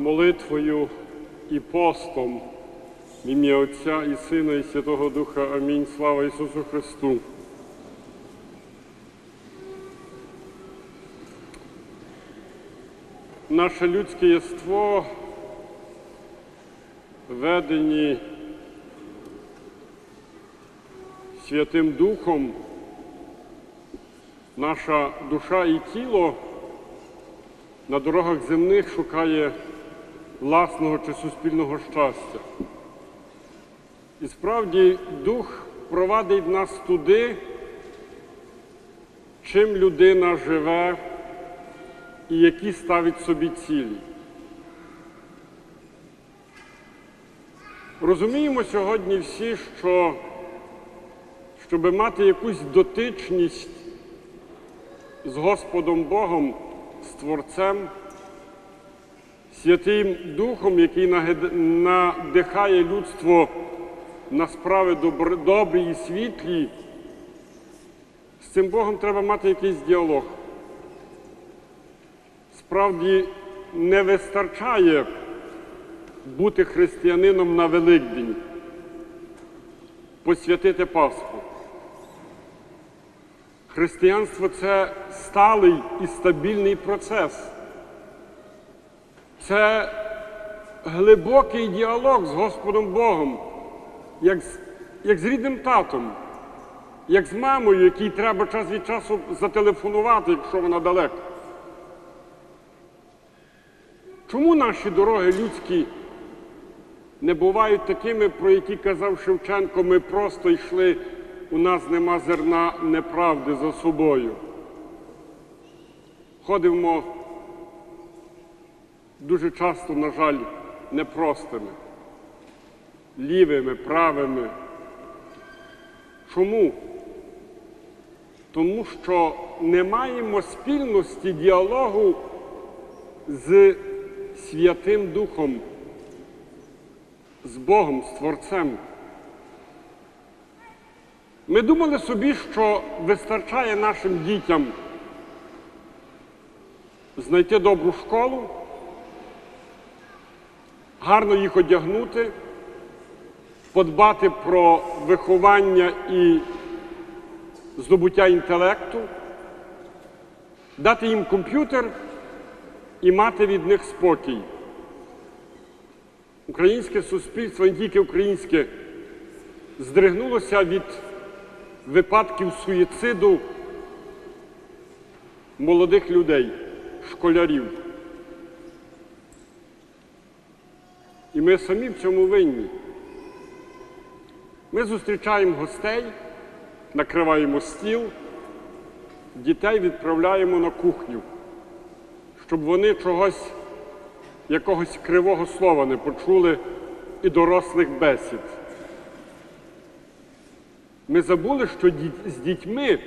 молитвою і постом в ім'я Отця і Сина, і Святого Духа. Амінь. Слава Ісусу Христу. Наше людське єство ведені Святим Духом, наша душа і тіло на дорогах земних шукає власного чи суспільного щастя. І справді Дух провадить нас туди, чим людина живе і які ставить собі цілі. Розуміємо сьогодні всі, що щоб мати якусь дотичність з Господом Богом, з Творцем, Святим Духом, який надихає людство на справи добрі і світлі, з цим Богом треба мати якийсь діалог. Справді не вистачає бути християнином на Великдень, посвятити Пасху. Християнство це сталий і стабільний процес. Це глибокий діалог з Господом Богом, як з, як з рідним татом, як з мамою, якій треба час від часу зателефонувати, якщо вона далеко. Чому наші дороги людські не бувають такими, про які казав Шевченко, ми просто йшли, у нас нема зерна неправди за собою. Ходимо дуже часто, на жаль, непростими, лівими, правими. Чому? Тому що не маємо спільності діалогу з Святим Духом, з Богом, з Творцем. Ми думали собі, що вистачає нашим дітям знайти добру школу, гарно їх одягнути, подбати про виховання і здобуття інтелекту, дати їм комп'ютер і мати від них спокій. Українське суспільство, не тільки українське, здригнулося від випадків суїциду молодих людей, школярів. І ми самі в цьому винні. Ми зустрічаємо гостей, накриваємо стіл, дітей відправляємо на кухню, щоб вони чогось, якогось кривого слова не почули і дорослих бесід. Ми забули, що з дітьми,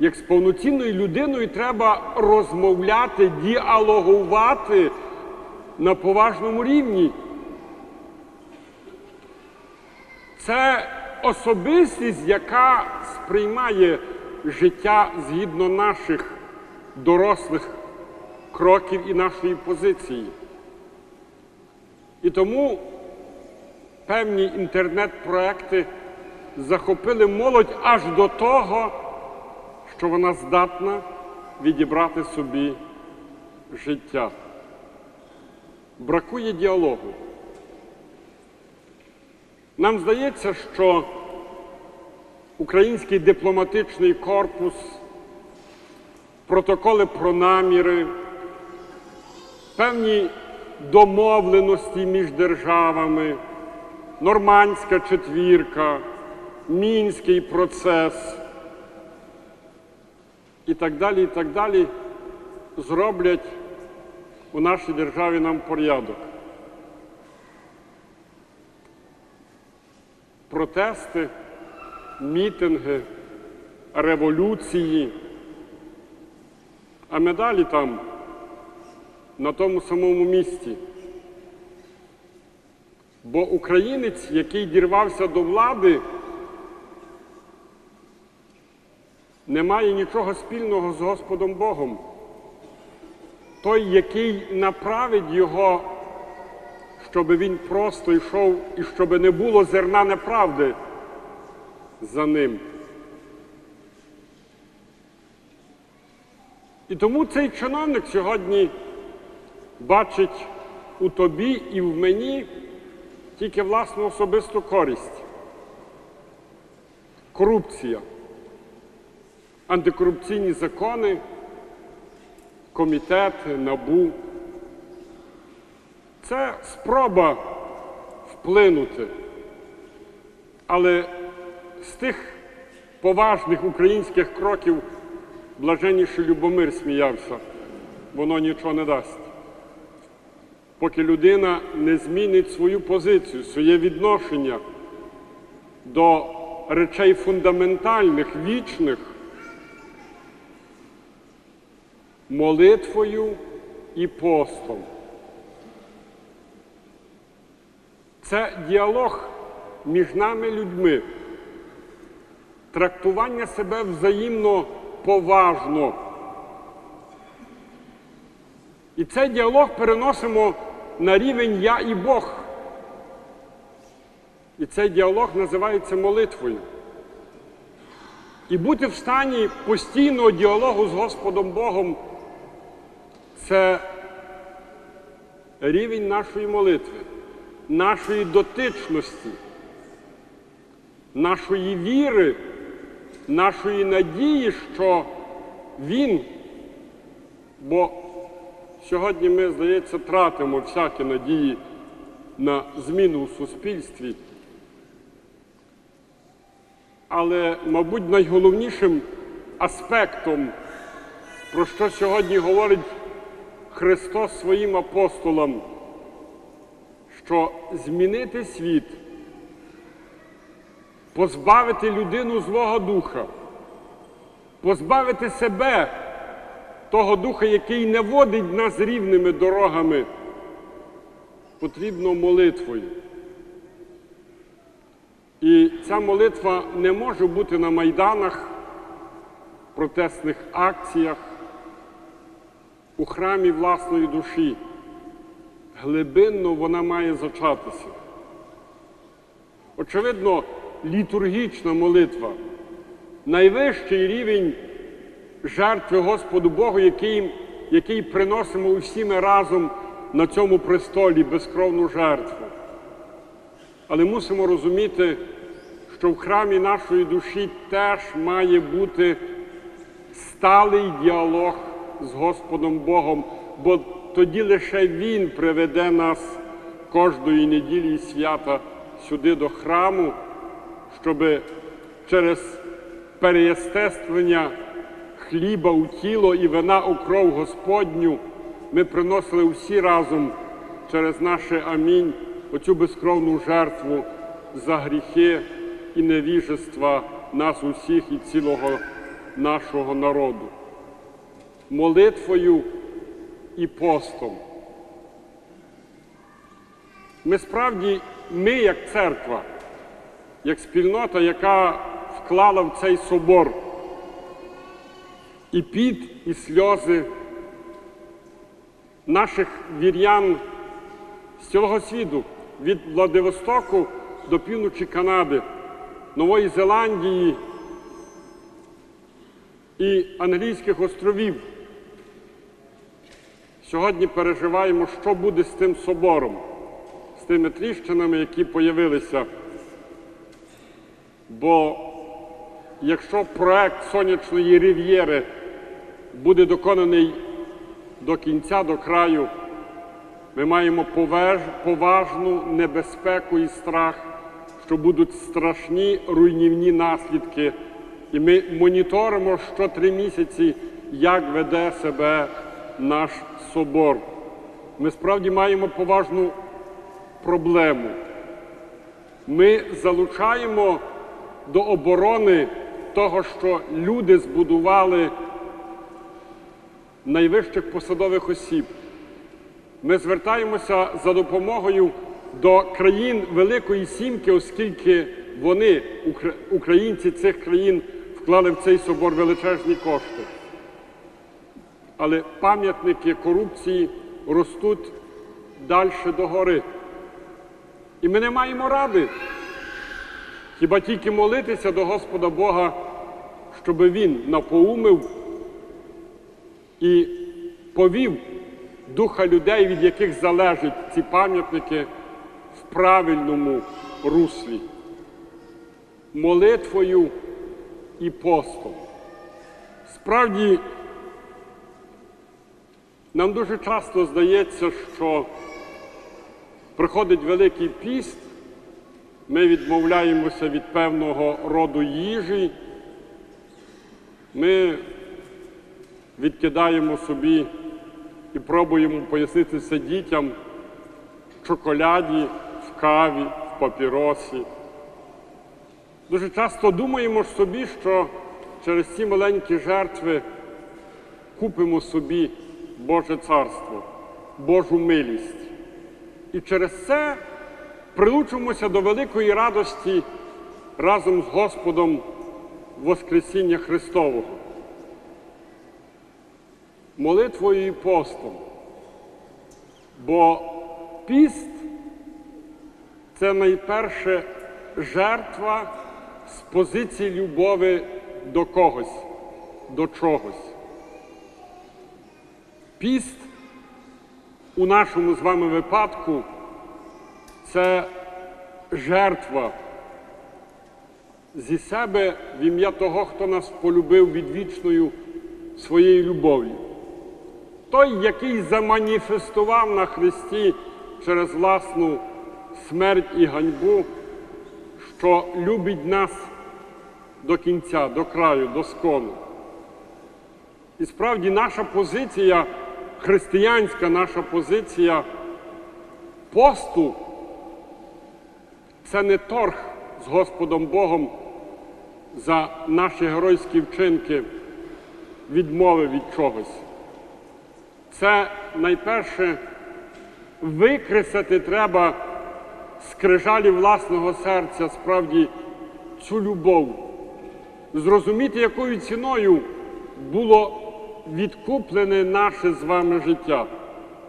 як з повноцінною людиною, треба розмовляти, діалогувати на поважному рівні. Це особистість, яка сприймає життя згідно наших дорослих кроків і нашої позиції. І тому певні інтернет-проекти захопили молодь аж до того, що вона здатна відібрати собі життя. Бракує діалогу. Нам здається, що український дипломатичний корпус, протоколи про наміри, певні домовленості між державами, нормандська четвірка, мінський процес і так далі, і так далі зроблять у нашій державі нам порядок. Протести, мітинги, революції. А ми далі там, на тому самому місці. Бо українець, який дірвався до влади, не має нічого спільного з Господом Богом. Той, який направить його щоб він просто йшов і щоб не було зерна неправди за ним. І тому цей чиновник сьогодні бачить у тобі і в мені тільки власну особисту користь. Корупція, антикорупційні закони, комітет, набу. Це спроба вплинути. Але з тих поважних українських кроків блаженніший Любомир сміявся, воно нічого не дасть. Поки людина не змінить свою позицію, своє відношення до речей фундаментальних, вічних, молитвою і постом. Це діалог між нами людьми, трактування себе взаємно поважно. І цей діалог переносимо на рівень я і Бог. І цей діалог називається молитвою. І бути в стані постійного діалогу з Господом Богом це рівень нашої молитви, нашої дотичності, нашої віри, нашої надії, що Він, бо сьогодні ми, здається, тратимо всякі надії на зміну в суспільстві. Але, мабуть, найголовнішим аспектом, про що сьогодні говорить Христос своїм апостолам, що змінити світ, позбавити людину злого духа, позбавити себе того духа, який не водить нас рівними дорогами, потрібно молитвою. І ця молитва не може бути на майданах, протестних акціях, у храмі власної душі. Глибинно вона має зачатися. Очевидно, літургічна молитва найвищий рівень жертви Господу Богу, який, який приносимо усі ми разом на цьому престолі безкровну жертву. Але мусимо розуміти, що в храмі нашої душі теж має бути сталий діалог з Господом Богом, бо тоді лише Він приведе нас кожної неділі і свята сюди до храму, щоб через переєстествлення хліба у тіло і вина у кров Господню ми приносили усі разом через наше амінь оцю безкровну жертву за гріхи і невіжества нас усіх і цілого нашого народу. Молитвою і постом. Ми справді, ми, як церква, як спільнота, яка вклала в цей собор і під, і сльози наших вір'ян з цілого світу, від Владивостоку до півночі Канади, Нової Зеландії і Англійських островів. Сьогодні переживаємо, що буде з тим собором, з тими тріщинами, які появилися. Бо якщо проект сонячної рів'єри буде доконаний до кінця, до краю, ми маємо поважну небезпеку і страх, що будуть страшні руйнівні наслідки. І ми моніторимо що три місяці, як веде себе наш собор. Ми справді маємо поважну проблему. Ми залучаємо до оборони того, що люди збудували найвищих посадових осіб. Ми звертаємося за допомогою до країн Великої Сімки, оскільки вони, українці цих країн, вклали в цей собор величезні кошти. Але пам'ятники корупції ростуть далі догори. І ми не маємо ради. Хіба тільки молитися до Господа Бога, щоб Він напоумив і повів духа людей, від яких залежать ці пам'ятники в правильному руслі, молитвою і постом. Справді, нам дуже часто здається, що приходить Великий піст, ми відмовляємося від певного роду їжі, ми відкидаємо собі і пробуємо пояснити це дітям в чоколяді, в каві, в папіросі. Дуже часто думаємо собі, що через ці маленькі жертви купимо собі Боже царство, Божу милість. І через це прилучимося до великої радості разом з Господом Воскресіння Христового. Молитвою і постом. Бо піст це найперше жертва з позиції любові до когось, до чогось. Піст у нашому з вами випадку це жертва зі себе в ім'я того, хто нас полюбив відвічною своєю любов'ю. Той, який заманіфестував на Христі через власну смерть і ганьбу, що любить нас до кінця, до краю, до скону. І справді наша позиція, християнська наша позиція посту це не торг з Господом Богом за наші геройські вчинки відмови від чогось. Це найперше викресати треба з крижалі власного серця справді цю любов, зрозуміти, якою ціною було відкуплене наше з вами життя.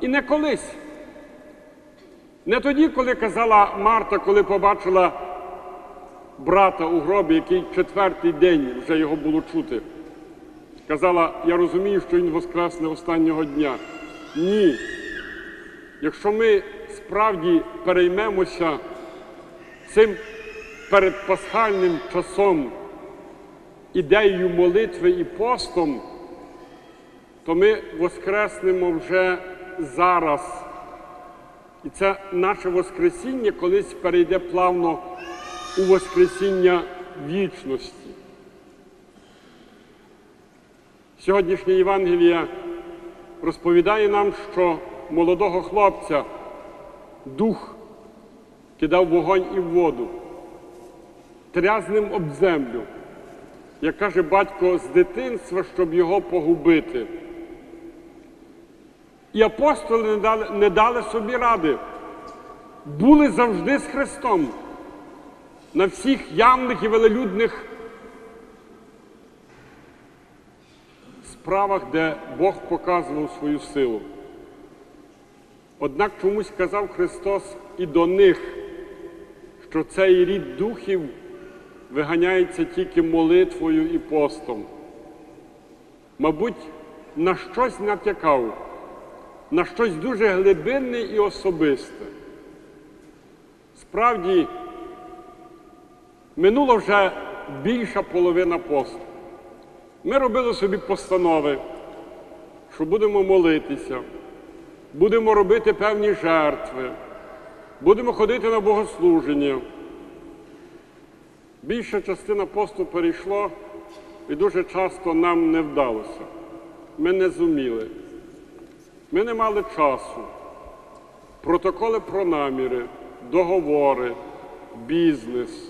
І не колись. Не тоді, коли казала Марта, коли побачила брата у гробі, який четвертий день вже його було чути. Казала, я розумію, що він воскресне останнього дня. Ні. Якщо ми справді переймемося цим передпасхальним часом, ідеєю молитви і постом, то ми воскреснемо вже зараз. І це наше Воскресіння колись перейде плавно у Воскресіння вічності. Сьогоднішня Євангелія розповідає нам, що молодого хлопця дух кидав вогонь і воду, тряз ним об землю, як каже батько з дитинства, щоб його погубити. І апостоли не дали, не дали собі ради, були завжди з Христом на всіх явних і велелюдних справах, де Бог показував свою силу. Однак чомусь казав Христос і до них, що цей рід духів виганяється тільки молитвою і постом. Мабуть, на щось натякав, на щось дуже глибинне і особисте. Справді, минула вже більша половина посту. Ми робили собі постанови, що будемо молитися, будемо робити певні жертви, будемо ходити на богослуження. Більша частина посту перейшло і дуже часто нам не вдалося. Ми не зуміли. Ми не мали часу. Протоколи про наміри, договори, бізнес,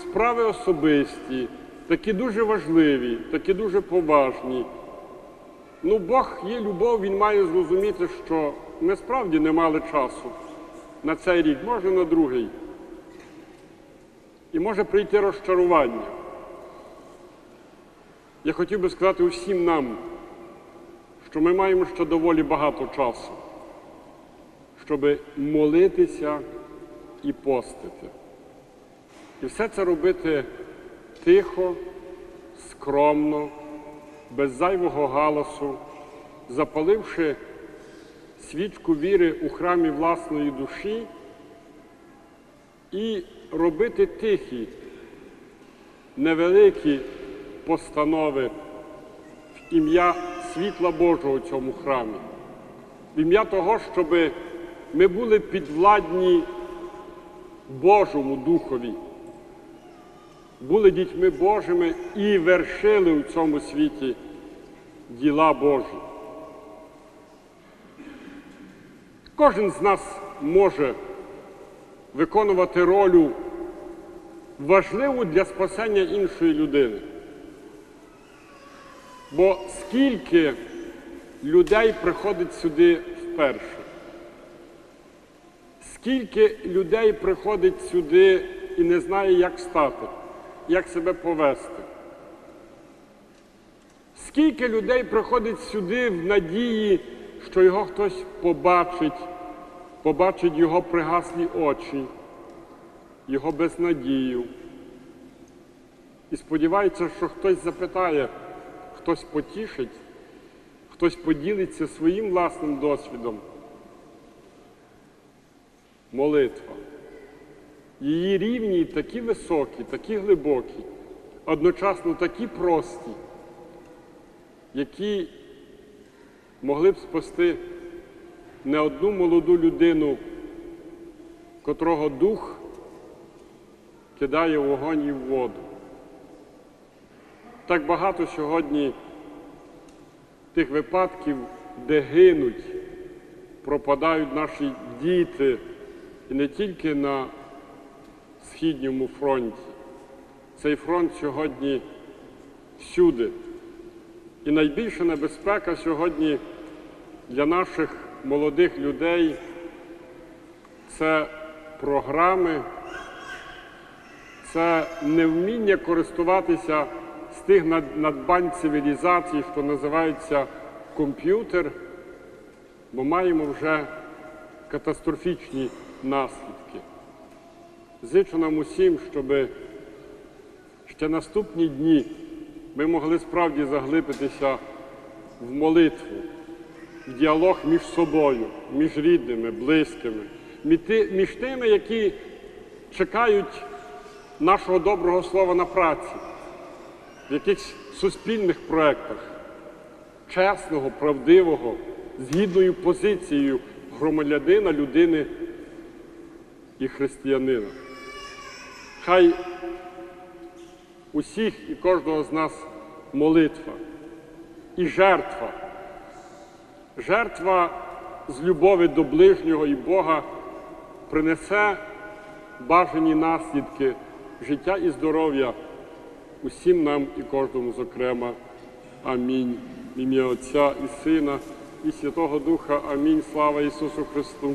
справи особисті, такі дуже важливі, такі дуже поважні. Ну, Бог є любов, Він має зрозуміти, що ми справді не мали часу на цей рік, може на другий. І може прийти розчарування. Я хотів би сказати усім нам, що ми маємо ще доволі багато часу, щоб молитися і постити. І все це робити тихо, скромно, без зайвого галасу, запаливши свічку віри у храмі власної душі і робити тихі, невеликі постанови в ім'я світла Божого в цьому храмі, в ім'я того, щоб ми були підвладні Божому Духові, були дітьми Божими і вершили у цьому світі діла Божі. Кожен з нас може виконувати роль важливу для спасення іншої людини. Бо скільки людей приходить сюди вперше? Скільки людей приходить сюди і не знає, як стати, як себе повести? Скільки людей приходить сюди в надії, що його хтось побачить, побачить його пригаслі очі, його безнадію. І сподівається, що хтось запитає, хтось потішить, хтось поділиться своїм власним досвідом. Молитва. Її рівні такі високі, такі глибокі, одночасно такі прості, які могли б спасти не одну молоду людину, котрого дух кидає вогонь і в воду. Так багато сьогодні тих випадків, де гинуть, пропадають наші діти, і не тільки на східньому фронті. Цей фронт сьогодні всюди. І найбільша небезпека сьогодні для наших молодих людей це програми, це невміння користуватися тих надбань цивілізації, що називаються комп'ютер, бо маємо вже катастрофічні наслідки. Зичу нам усім, щоб ще наступні дні ми могли справді заглибитися в молитву, в діалог між собою, між рідними, близькими, між тими, які чекають нашого доброго слова на праці, в якихось суспільних проєктах, чесного, правдивого, з гідною позицією громадянина, людини і християнина. Хай усіх і кожного з нас молитва і жертва. Жертва з любові до ближнього і Бога принесе бажані наслідки життя і здоров'я усім нам і кожному зокрема. Амінь. Ім'я Отця і Сина, і Святого Духа. Амінь. Слава Ісусу Христу.